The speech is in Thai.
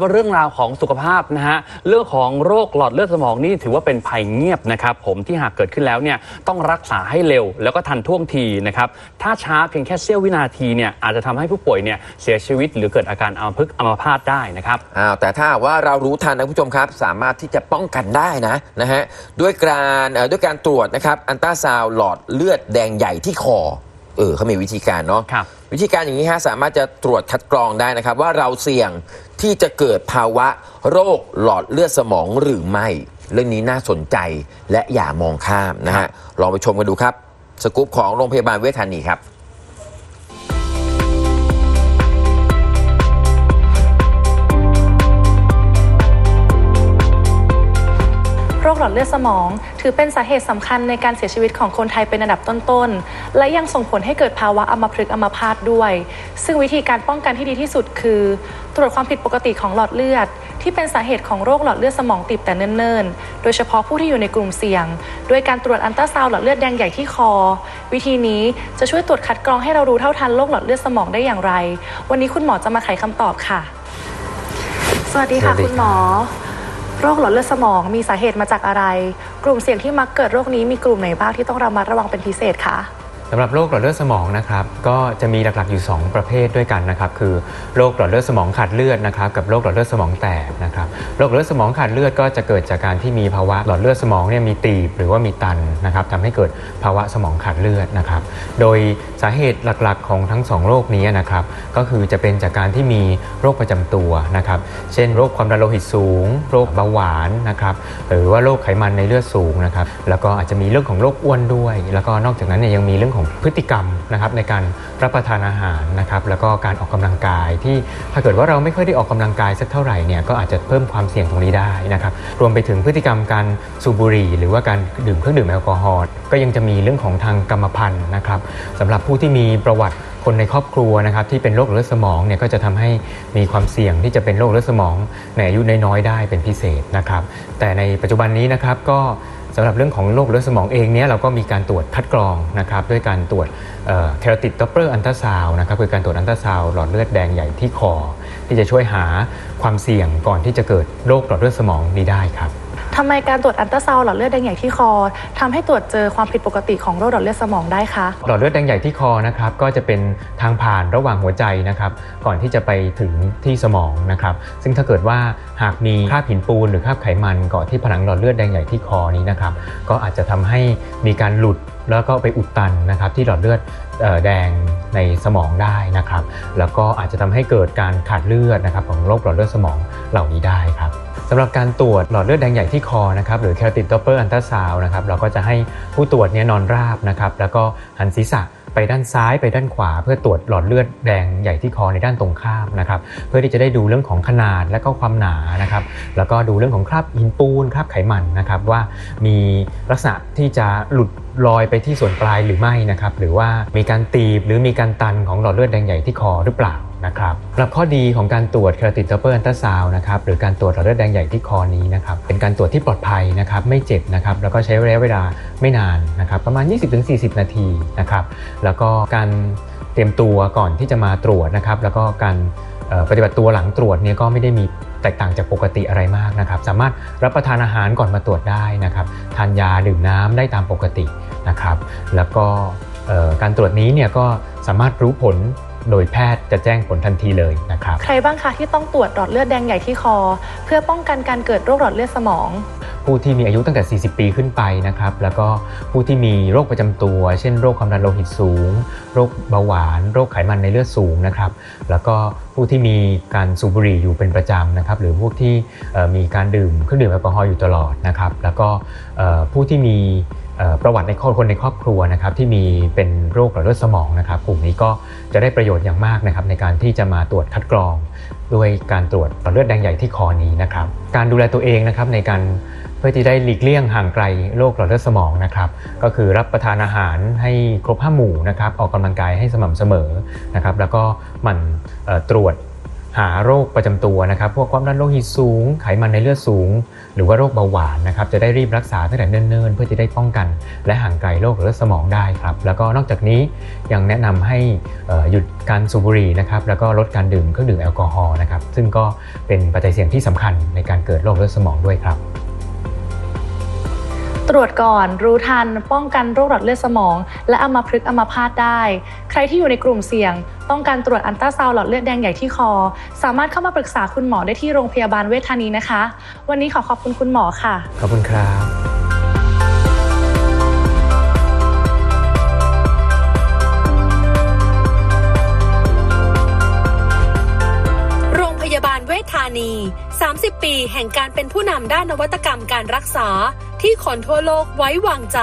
ว่าเรื่องราวของสุขภาพนะฮะเรื่องของโรคหลอดเลือดสมองนี่ถือว่าเป็นภัยเงียบนะครับผมที่หากเกิดขึ้นแล้วเนี่ยต้องรักษาให้เร็ว แล้วก็ทันท่วงทีนะครับถ้าช้าเพียงแค่เสี้ยววินาทีเนี่ยอาจจะทำให้ผู้ป่วยเนี่ยเสียชีวิตหรือเกิดอาการอัมพฤกษ์อัมพาตได้นะครับอ้าวแต่ถ้าว่าเรารู้ทันนะผู้ชมครับ สามารถที่จะป้องกันได้นะนะฮะด้วยการด้วยการตรวจนะครับอันตราซาวหลอดเลือดแดงใหญ่ที่คอ เออเขามีวิธีการเนาะครับวิธีการอย่างนี้ฮะสามารถจะตรวจคัดกรองได้นะครับ ว่าเราเสี่ยงที่จะเกิดภาวะโรคหลอดเลือดสมองหรือไม่ เรื่องนี้น่าสนใจและอย่ามองข้ามนะฮะลองไปชมกันดูครับ สกู๊ปของโรงพยาบาลเวชธานีครับ ลอดเลือดสมอง ถือเป็นสาเหตุสำคัญในการเสียชีวิตของคนไทยเป็นอันดับต้นๆ และยังส่งผลให้เกิดภาวะอัมพฤกษ์อัมพาตด้วย ซึ่งวิธีการป้องกันที่ดีที่สุดคือ ตรวจความผิดปกติของหลอดเลือด ที่เป็นสาเหตุของโรคหลอดเลือดสมองตีบแต่เนิ่นๆ โดยเฉพาะผู้ที่อยู่ในกลุ่มเสี่ยงด้วยการตรวจอันตราซาวด์หลอดเลือดแดงใหญ่ที่คอ วิธีนี้จะช่วยตรวจคัดกรองให้เรารู้เท่าทันโรคหลอดเลือดสมองได้อย่างไร วันนี้คุณหมอจะมาไขคำตอบค่ะ สวัสดีค่ะคุณหมอ โรคหลอดเลือดสมองมีสาเหตุมาจากอะไร กลุ่มเสี่ยงที่มักเกิดโรคนี้มีกลุ่มไหนบ้างที่ต้องระมัดระวังเป็นพิเศษคะำหรับโรคหลอดเลือดสมองนะครับก็จะมีหลักๆอยู่ 2 ประเภทด้วยกันนะครับคือโรคหลอดเลือดสมองขาดเลือดนะครับกับโรคหลอดเลือดสมองแตกนะครับโรคหลอดเลือดสมองขาดเลือดก็จะเกิดจากการที่มีภาวะหลอดเลือดสมองเนี่ยมีตีบหรือว่ามีตันนะครับทำให้เกิดภาวะสมองขาดเลือดนะครับโดยสาเหตุหลักๆของทั้งสองโรคนี้นะครับก็คือจะเป็นจากการที่มีโรคประจำตัวนะครับเช่น โรคความดันโลหิตสูง โรคเบาหวานนะครับหรือว่าโรคไขมันในเลือดสูงนะครับแล้วก็อาจจะมีเรื่องของโรคอ้วนด้วย แล้วก็นอกจากนั้นเนี่ยยังมีเรื่องของพฤติกรรมนะครับในการรับประทานอาหารนะครับแล้วก็การออกกำลังกายที่ถ้าเกิดว่าเราไม่ค่อยได้ออกกำลังกายสักเท่าไหร่เนี่ยก็อาจจะเพิ่มความเสี่ยงตรงนี้ได้นะครับรวมไปถึงพฤติกรรมการสูบบุหรี่ หรือว่าการดื่มเครื่องดื่มแอลกอฮอล์ก็ยังจะมีเรื่องของทางกรรมพันธุ์นะครับสำหรับผู้ที่มีประวัติ คนในครอบครัวนะครับที่เป็นโรคเลือดสมองเนี่ยก็จะทำให้มีความเสี่ยงที่จะเป็นโรคเลือดสมองในอายุน้อยๆได้เป็นพิเศษนะครับ แต่ในปัจจุบันนี้นะครับก็สำหรับเรื่องของโรคเลือดสมองเองเนี่ยเราก็มีการตรวจคัดกรองนะครับด้วยการตรวจแคโรติดดัปเปอร์อันตราซาวนะครับคือการตรวจอันตราซาวหลอดเลือดแดงใหญ่ที่คอ ที่จะช่วยหาความเสี่ยงก่อนที่จะเกิดโรคหลอดเลือดสมองนี้ได้ครับ ทำไมการตรวจอันตราซาวด์หลอดเลือดแดงใหญ่ที่คอทำให้ตรวจเจอความผิดปกติของโรคหลอดเลือดสมองได้คะหลอดเลือดแดงใหญ่ที่คอนะครับก็จะเป็นทางผ่านระหว่างหัวใจนะครับก่อนที่จะไปถึงที่สมองนะครับซึ่งถ้าเกิดว่าหากมีคราบหินปูนหรือคราบไขมันเกาะที่ผนังหลอดเลือดแดงใหญ่ที่คอนี้นะครับก็อาจจะทำให้มีการหลุดแล้วก็ไปอุดตันนะครับที่หลอดเลือดแดงในสมองได้นะครับ แล้วก็อาจจะทำให้เกิดการขาดเลือดนะครับของโรคหลอดเลือดสมองเหล่านี้ได้ครับ สำหรับการตรวจหลอดเลือดแดงใหญ่ที่คอนะครับหรือ carotid doppler ultrasound นะครับเราก็จะให้ผู้ตรวจเนี่ยนอนราบนะครับแล้วก็หันศีรษะไปด้านซ้ายไปด้านขวา เพื่อตรวจหลอดเลือดแดงใหญ่ที่คอในด้านตรงข้ามนะครับเพื่อที่จะได้ดูเรื่องของขนาดและก็ความหนานะครับแล้วก็ดูเรื่องของคราบหินปูนคราบไขมันนะครับว่ามีลักษณะที่จะหลุดลอยไปที่ส่วนปลายหรือไม่นะครับหรือว่ามีการตีบหรือมีการตันของหลอดเลือดแดงใหญ่ที่คอหรือเปล่า นะครับสำหรับข้อดีของการตรวจ carotid doppler ultrasound นะครับหรือการตรวจหลอดเลือดแดงใหญ่ที่คอนี้นะครับเป็นการตรวจที่ปลอดภัยนะครับไม่เจ็บนะครับแล้วก็ใช้ระยะเวลาไม่นานนะครับประมาณ 20-40 นาทีนะครับแล้วก็การเตรียมตัวก่อนที่จะมาตรวจนะครับแล้วก็การปฏิบัติตัวหลังตรวจเนี่ยก็ไม่ได้มีแตกต่างจากปกติอะไรมากนะครับ สามารถรับประทานอาหารก่อนมาตรวจได้นะครับทานยาดื่มน้ำได้ตามปกตินะครับ แล้วก็การตรวจนี้เนี่ยก็สามารถรู้ผล โดยแพทย์จะแจ้งผลทันทีเลยนะครับ ใครบ้างคะที่ต้องตรวจหลอดเลือดแดงใหญ่ที่คอ เพื่อป้องกันการเกิดโรคหลอดเลือดสมอง ผู้ที่มีอายุตั้งแต่ 40 ปีขึ้นไปนะครับ แล้วก็ผู้ที่มีโรคประจำตัว เช่นโรคความดันโลหิตสูง โรคเบาหวาน โรคไขมันในเลือดสูงนะครับ แล้วก็ผู้ที่มีการสูบบุหรี่อยู่เป็นประจำนะครับ หรือพวกที่เอ่อมีการดื่มเครื่องดื่มแอลกอฮอล์อยู่ตลอดนะครับ แล้วก็เอ่อผู้ที่มีเอ่อ ประวัติในครอบคนในครอบครัวนะครับที่มีเป็นโรคหลอดเลือดสมองนะครับ กลุ่มนี้ก็จะได้ประโยชน์อย่างมากนะครับในการที่จะมาตรวจคัดกรอง ด้วยการตรวจหลอดเลือดแดงใหญ่ที่คอนี้นะครับ การดูแลตัวเองนะครับในการเพื่อที่ได้หลีกเลี่ยงห่างไกลโรคหลอดเลือดสมองนะครับ ก็คือรับประทานอาหารให้ครบห้าหมู่นะครับออกกำลังกายให้สม่ำเสมอนะครับ แล้วก็หมั่นตรวจ หาโรคประจำตัวนะครับ พวกความดันโลหิตสูง ไขมันในเลือดสูง หรือว่าโรคเบาหวานนะครับ จะได้รีบรักษาตั้งแต่เนิ่นๆ เพื่อจะได้ป้องกัน และห่างไกลโรคหลอดเลือดสมองได้ครับ แล้วก็นอกจากนี้ยังแนะนำให้หยุดการสูบบุหรี่นะครับ แล้วก็ลดการดื่มเครื่องดื่มแอลกอฮอล์นะครับ ซึ่งก็เป็นปัจจัยเสี่ยงที่สำคัญในการเกิดโรคเลือดสมองด้วยครับ ตรวจก่อนรู้ทัน ป้องกันโรคหลอดเลือดสมอง และอัมพฤกษ์อัมพาตได้ ใครที่อยู่ในกลุ่มเสี่ยง ต้องการตรวจอันตราซาวด์หลอดเลือดแดงใหญ่ที่คอ สามารถเข้ามาปรึกษาคุณหมอได้ที่โรงพยาบาลเวชธานีนะคะ วันนี้ขอขอบคุณคุณหมอค่ะ ขอบคุณครับ ธานี 30 ปีแห่งการเป็นผู้นำด้านนวัตกรรมการรักษา ที่คนทั่วโลกไว้วางใจ